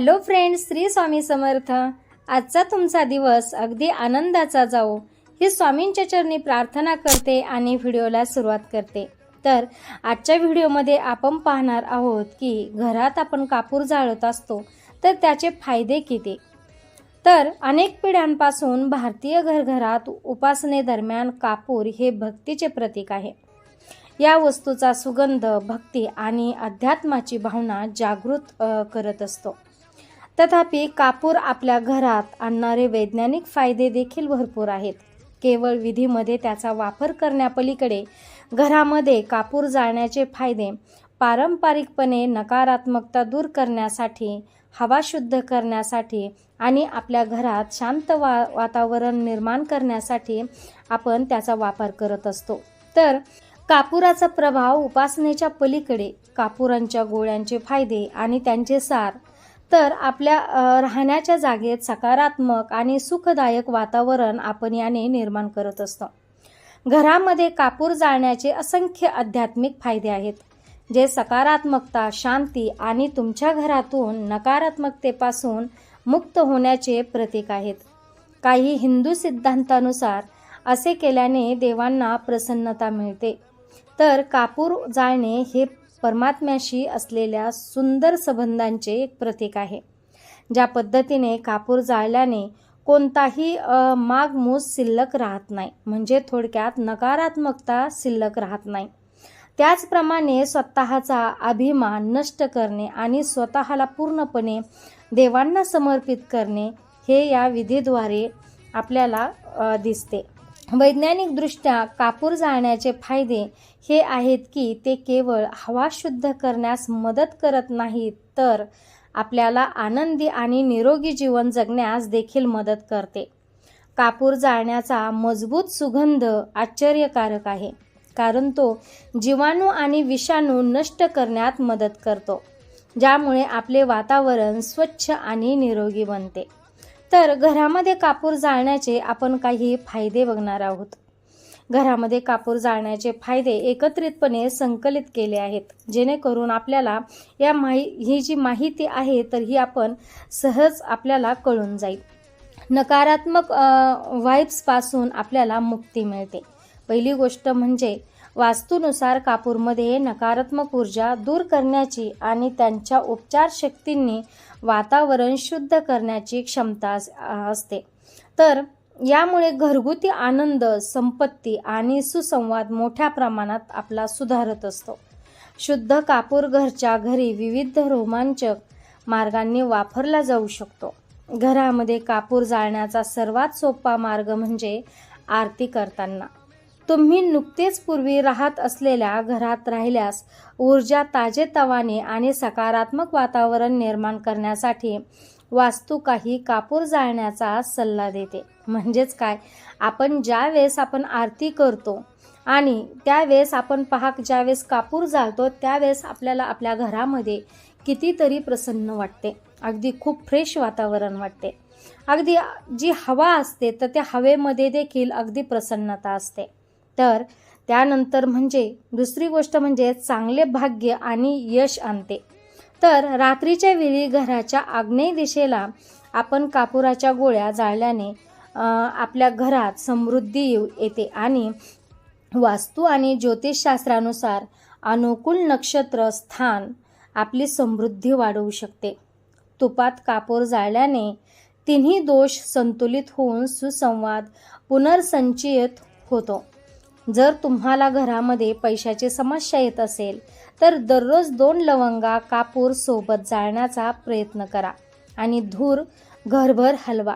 Hello friends Shri Swami Samarth. आजचा तुमचा दिवस अगदी आनंदाचा जाओ ही स्वामींच्या चरणी प्रार्थना करते आणि व्हिडिओला सुरुवात करते. तर आजच्या व्हिडिओमध्ये आपण पाहणार आहोत की घरात आपण कापूर जाळत असतो तर त्याचे फायदे किती? तर अनेक पिढ्यांपासून भारतीय घरघरात उपासनेदरम्यान कापूर हे भक्तीचे प्रतीक आहे. या वस्तूचा सुगंध भक्ती आणि अध्यात्माची भावना जागृत करत असतो. तथापि कापूर आपल्या घरात आणणारे वैज्ञानिक फायदे देखील भरपूर आहेत. केवळ विधीमध्ये त्याचा वापर करण्यापलीकडे घरामध्ये कापूर जाळण्याचे फायदे पारंपरिकपणे नकारात्मकता दूर करण्यासाठी हवा शुद्ध करण्यासाठी आणि आपल्या घरात शांत वा वातावरण निर्माण करण्यासाठी आपण त्याचा वापर करत असतो. तर कापुराचा प्रभाव उपासनेच्या पलीकडे कापुरांच्या गोळ्यांचे फायदे आणि त्यांचे सार तर आपल्या राहण्याच्या जागेत सकारात्मक आणि सुखदायक वातावरण आपण याने निर्माण करत असतो. घरामध्ये कापूर जाळण्याचे असंख्य आध्यात्मिक फायदे आहेत जे सकारात्मकता शांती आणि तुमच्या घरातून नकारात्मकतेपासून मुक्त होण्याचे प्रतीक आहेत. काही हिंदू सिद्धांतानुसार असे केल्याने देवांना प्रसन्नता मिळते. तर कापूर जाळणे हे परमात्म्याशी असलेल्या सुंदर संबंधांचे एक प्रतीक आहे. ज्या पद्धतीने कापूर जाळल्याने कोणताही मागमूस शिल्लक राहत नाही. म्हणजे थोडक्यात नकारात्मकता शिल्लक राहत नाही. त्याचप्रमाणे स्वतःचा अभिमान नष्ट करणे आणि स्वतःला पूर्णपणे देवांना समर्पित करणे हे या विधीद्वारे आपल्याला दिसते. वैज्ञानिकदृष्ट्या कापूर जाळण्याचे फायदे हे आहेत की ते केवळ हवा शुद्ध करण्यास मदत करत नाहीत तर आपल्याला आनंदी आणि निरोगी जीवन जगण्यास देखील मदत करते. कापूर जाळण्याचा मजबूत सुगंध आश्चर्यकारक आहे कारण तो जीवाणू आणि विषाणू नष्ट करण्यात मदत करतो ज्यामुळे आपले वातावरण स्वच्छ आणि निरोगी बनते. तर घरामध्ये कापूर जाळण्याचे आपण काही फायदे बघणार आहोत. घरामध्ये कापूर जाळण्याचे फायदे एकत्रितपणे संकलित केले आहेत. जेणेकरून आपल्याला या माहि ही जी माहिती आहे तर ही आपण सहज आपल्याला कळून जाईल. नकारात्मक वाईब्सपासून आपल्याला मुक्ती मिळते. पहिली गोष्ट म्हणजे वास्तूनुसार कापूरमध्ये नकारात्मक ऊर्जा दूर करण्याची आणि त्यांच्या उपचार शक्तींनी वातावरण शुद्ध करण्याची क्षमता अस- असते. तर यामुळे घरगुती आनंद संपत्ती आणि सुसंवाद मोठ्या प्रमाणात आपला सुधारत असतो. शुद्ध कापूर घरच्या घरी विविध रोमांचक मार्गांनी वापरला जाऊ शकतो. घरामध्ये कापूर जाळण्याचा सर्वात सोपा मार्ग म्हणजे आरती करताना. तुम्ही नुकतेच पूर्वी राहत असलेल्या घरात राहिल्यास ऊर्जा ताजेतवाने आणि सकारात्मक वातावरण निर्माण करण्यासाठी वास्तू काही कापूर जाळण्याचा सल्ला देते. म्हणजेच काय? आपण ज्या वेळेस आपण आरती करतो आणि त्यावेळेस आपण पहा ज्यावेळेस कापूर जाळतो त्यावेळेस आपल्याला आपल्या घरामध्ये कितीतरी प्रसन्न वाटते. अगदी खूप फ्रेश वातावरण वाटते. अगदी जी हवा असते तर त्या हवेमध्ये देखील अगदी प्रसन्नता असते. तर त्यानंतर म्हणजे दुसरी गोष्ट म्हणजे चांगले भाग्य आणि यश आणते. तर रात्रीच्या वेळी घराच्या आग्नेय दिशेला आपण कापुराच्या गोळ्या जाळल्याने आपल्या घरात समृद्धी येऊ येते आणि वास्तू आणि ज्योतिषशास्त्रानुसार अनुकूल नक्षत्र स्थान आपली समृद्धी वाढवू शकते. तुपात कापूर जाळल्याने तिन्ही दोष संतुलित होऊन सुसंवाद पुनर्संचयित होतो. जर तुम्हाला घरामध्ये पैशाची समस्या येत असेल तर दररोज दोन लवंगा कापूर सोबत जाळण्याचा प्रयत्न करा आणि धूर घरभर हलवा.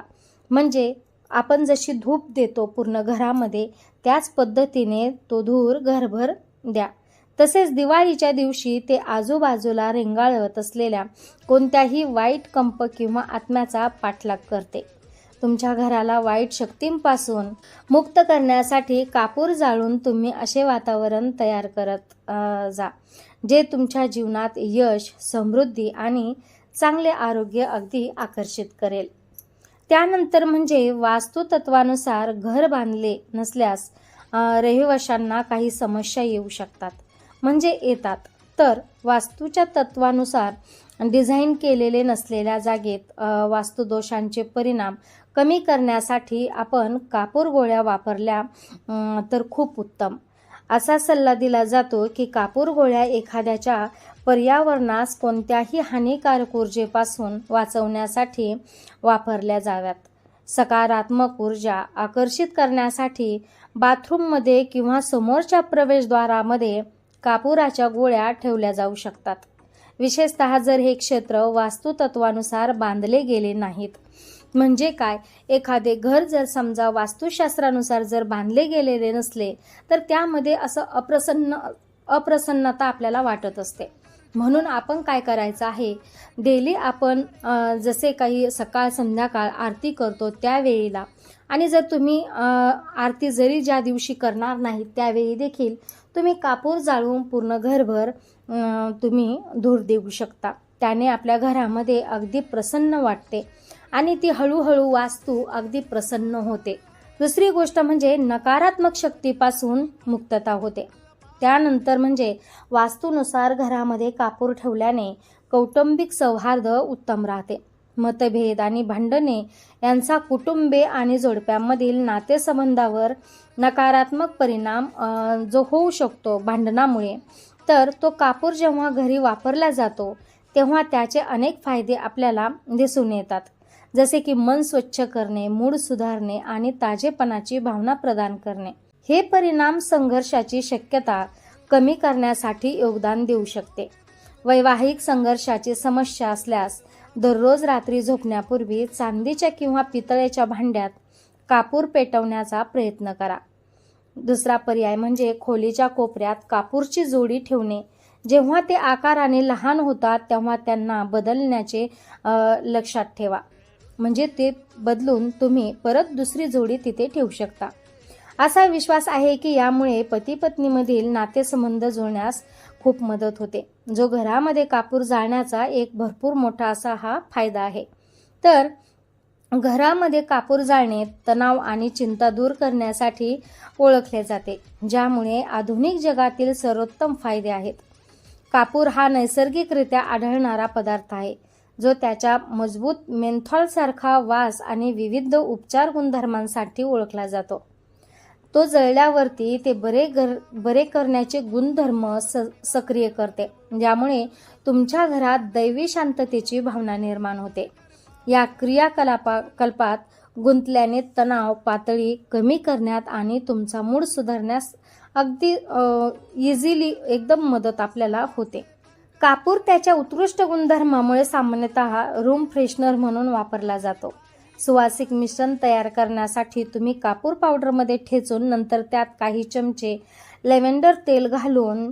म्हणजे आपण जशी धूप देतो पूर्ण घरामध्ये त्याच पद्धतीने तो धूर घरभर द्या. तसेच दिवाळीच्या दिवशी ते आजूबाजूला रेंगाळत असलेल्या कोणत्याही वाईट कंप किंवा आत्म्याचा पाठलाग करते. तुमच्या घराला वाईट शक्तींपासून मुक्त करण्यासाठी कापूर जाळून तुम्ही असे वातावरण तयार करत जा जे तुमच्या जीवनात यश समृद्धी आणि चांगले आरोग्य अगदी आकर्षित करेल. त्यानंतर म्हणजे वास्तुतत्वानुसार घर बांधले नसल्यास रहिवाशांना काही समस्या येऊ शकतात. म्हणजे येतात. तर वास्तूच्या तत्वानुसार डिझाईन केलेले नसलेल्या जागेत वास्तुदोषांचे परिणाम कमी करण्यासाठी आपण कापूर गोळ्या वापरल्या तर खूप उत्तम. असा सल्ला दिला जातो की कापूर गोळ्या एखाद्याच्या पर्यावरणास कोणत्याही हानिकारक ऊर्जेपासून वाचवण्यासाठी वापरल्या जाव्यात. सकारात्मक ऊर्जा आकर्षित करण्यासाठी बाथरूममध्ये किंवा समोरच्या प्रवेशद्वारामध्ये कापुराच्या गोळ्या ठेवल्या जाऊ शकतात. विशेषतः जर हे क्षेत्र वास्तुतत्वानुसार बांधले गेले नाहीत. म्हणजे काय? एखादे घर जर समजा वास्तुशास्त्रानुसार जर बांधले गेलेले नसले तर त्यामध्ये असं अप्रसन्न अप्रसन्नता आपल्याला वाटत असते. म्हणून आपण काय करायचं आहे? डेली आपण जसे काही सकाळ संध्याकाळ आरती करतो त्यावेळेला. आणि जर तुम्ही आरती जरी ज्या दिवशी करणार नाही त्यावेळी देखील तुम्ही कापूर जाळून पूर्ण घरभर तुम्ही धूर देऊ शकता. त्याने आपल्या घरामध्ये अगदी प्रसन्न वाटते आणि ती हळूहळू वास्तू अगदी प्रसन्न होते. दुसरी गोष्ट म्हणजे नकारात्मक शक्तीपासून मुक्तता होते. त्यानंतर म्हणजे वास्तूनुसार घरामध्ये कापूर ठेवल्याने कौटुंबिक सौहार्द उत्तम राहते. मतभेद आणि भांडणे यांचा कुटुंबे आणि जोडप्यांमधील नातेसंबंधावर नकारात्मक परिणाम जो होऊ शकतो भांडणामुळे तर तो कापूर जेव्हा घरी वापरला जातो तेव्हा त्याचे अनेक फायदे आपल्याला दिसून येतात. जसे की मन स्वच्छ करणे मूड सुधारणे आणि ताजेपणाची भावना प्रदान करणे. हे परिणाम संघर्षाची शक्यता कमी करण्यासाठी योगदान देऊ शकते. वैवाहिक संघर्षाची समस्या असल्यास दररोज रात्री झोपण्यापूर्वी चांदीच्या किंवा पितळेच्या भांड्यात कापूर पेटवण्याचा प्रयत्न करा. दुसरा पर्याय म्हणजे खोलीच्या कोपऱ्यात कापूरची जोडी ठेवणे. जेव्हा ते आकाराने लहान होतात तेव्हा त्यांना बदलण्याचे लक्षात ठेवा. म्हणजे ते बदलून तुम्ही परत दुसरी जोडी तिथे ठेवू शकता. असा विश्वास आहे की यामुळे पती पत्नीमधील नातेसंबंध जुळण्यास खूप मदत होते. जो घरामध्ये कापूर जाळण्याचा एक भरपूर मोठा असा हा फायदा आहे. तर घरामध्ये कापूर जाळणे तणाव आणि चिंता दूर करण्यासाठी ओळखले जाते ज्यामुळे आधुनिक जगातील सर्वोत्तम फायदे आहेत. कापूर हा नैसर्गिकरित्या आढळणारा पदार्थ आहे जो त्याच्या मजबूत मेंथॉलसारखा वास आणि विविध उपचार गुणधर्मांसाठी ओळखला जातो. तो जळल्यावरती ते बरे घर बरे करण्याचे गुणधर्म स सक्रिय करते. ज्यामुळे तुमच्या घरात दैवी शांततेची भावना निर्माण होते. या क्रियाकलापा कल्पात गुंतल्याने तणाव पातळी कमी करण्यात आणि तुमचा मूड सुधारण्यास अगदी इझिली एकदम मदत आपल्याला होते. कापूर त्याच्या उत्कृष्ट गुणधर्मामुळे सामान्यतः रूम फ्रेशनर म्हणून वापरला जातो. सुवासिक मिश्रण तयार करण्यासाठी तुम्ही कापूर पावडरमध्ये ठेचून नंतर त्यात काही चमचे लेव्हेंडर तेल घालून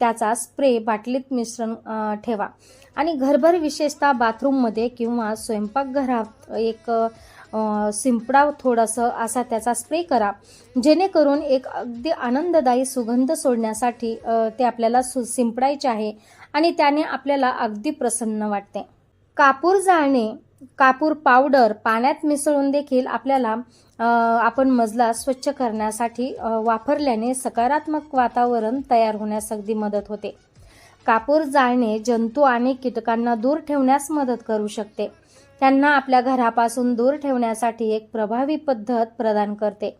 त्याचा स्प्रे बाटलीत मिश्रण ठेवा. आणि घरभर विशेषतः बाथरूममध्ये किंवा स्वयंपाकघरात एक सिंपडा थोडासा थोडंसं असा त्याचा स्प्रे करा. जेणेकरून एक अगदी आनंददायी सुगंध सोडण्यासाठी ते आपल्याला सु सिंपडायचे आहे आणि त्याने आपल्याला अगदी प्रसन्न वाटते. कापूर जाळणे कापूर पावडर पाण्यात मिसळून देखील आपल्याला आपण मजला स्वच्छ करण्यासाठी वापरल्याने सकारात्मक वातावरण तयार होण्यास अगदी मदत होते. कापूर जाळणे जंतू आणि कीटकांना दूर ठेवण्यास मदत करू शकते. त्यांना आपल्या घरापासून दूर ठेवण्यासाठी एक प्रभावी पद्धत प्रदान करते.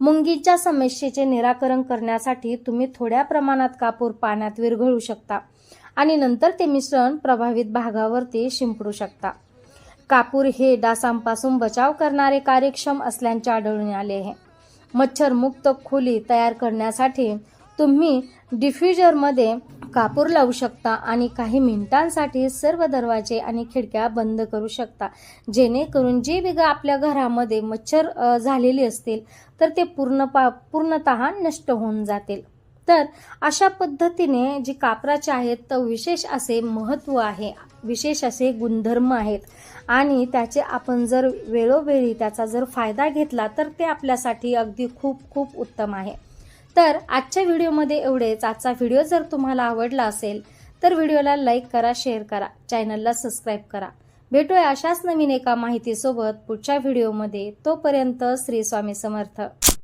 मुंगीच्या समस्येचे निराकरण करण्यासाठी तुम्ही थोड्या प्रमाणात कापूर पाण्यात विरघळू शकता आणि नंतर ते मिश्रण प्रभावित भागावरती शिंपडू शकता. कापूर हे डासांपासून बचाव करणारे कार्यक्षम असल्याचे आढळून आले आहे. मच्छरमुक्त खोली तयार करण्यासाठी तुम्ही डिफ्युजरमध्ये कापूर लावू शकता आणि काही मिनिटांसाठी सर्व दरवाजे आणि खिडक्या बंद करू शकता. जेणेकरून जे बिघा आपल्या घरामध्ये मच्छर झालेली असतील तर ते पूर्ण पा पूर्णतः नष्ट होऊन जातील. तर अशा पद्धतीने जी कापराचे आहेत तर विशेष असे महत्त्व आहे. विशेष असे गुणधर्म आहेत. आणि त्याचे आपण जर वेळोवेळी त्याचा जर फायदा घेतला तर ते आपल्यासाठी अगदी खूप खूप उत्तम आहे. तर आजच्या व्हिडिओमध्ये एवढेच. आजचा व्हिडिओ जर तुम्हाला आवडला असेल तर व्हिडिओला लाईक करा शेअर करा चॅनलला सबस्क्राईब करा. भेटूया अशाच नवीन एका माहितीसोबत पुढच्या व्हिडिओमध्ये. तोपर्यंत श्री स्वामी समर्थ.